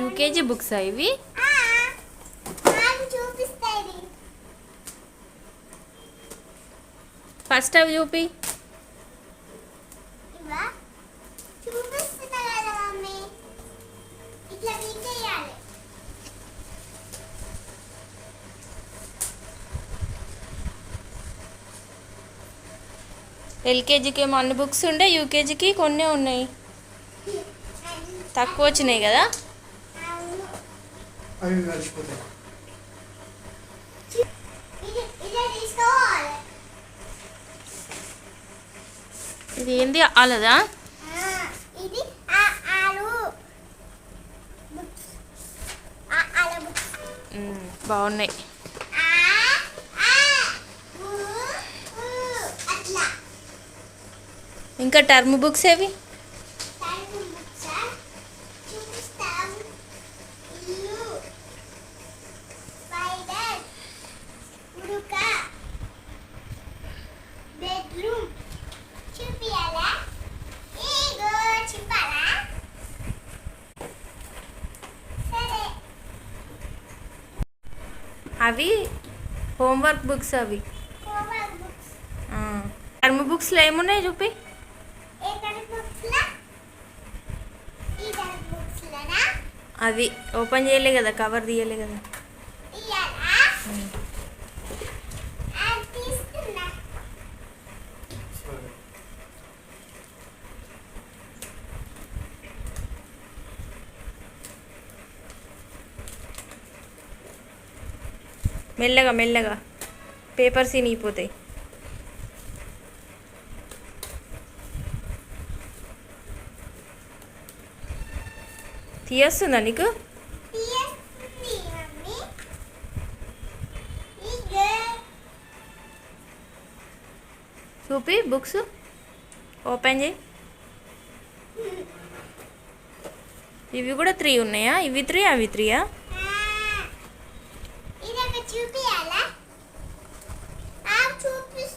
LKG books ఇవి? First అవి చూపి. ఎల్కేజీకి ఏమో అన్ని బుక్స్ ఉండే యూకేజీకి కొన్ని ఉన్నాయి. తక్కువ వచ్చినాయి కదా? అవి కలిసిపోతాయి ఇది ఇది ఏంది? ఆలదా? ఇది బాగున్నాయి. ఇంకా టర్మ్ బుక్స్ ఏవి? అవి హోంవర్క్ బుక్స్ అవి. టర్మ్ బుక్స్లో ఏమున్నాయి చూపి? అది ఓపెన్ చేయలే కదా కవర్ తీయలే కదా. మెల్లగా మెల్లగా. పేపర్స్ ఇనిగిపోతాయి. తీయస్తుందా నీకు? చూపి బుక్స్. ఓపెన్ చేయి. ఇవి కూడా త్రీ ఉన్నాయా? ఇవి త్రీ అవి త్రీయా? చూపియాలా ఆ చూపిస్తాను నేనే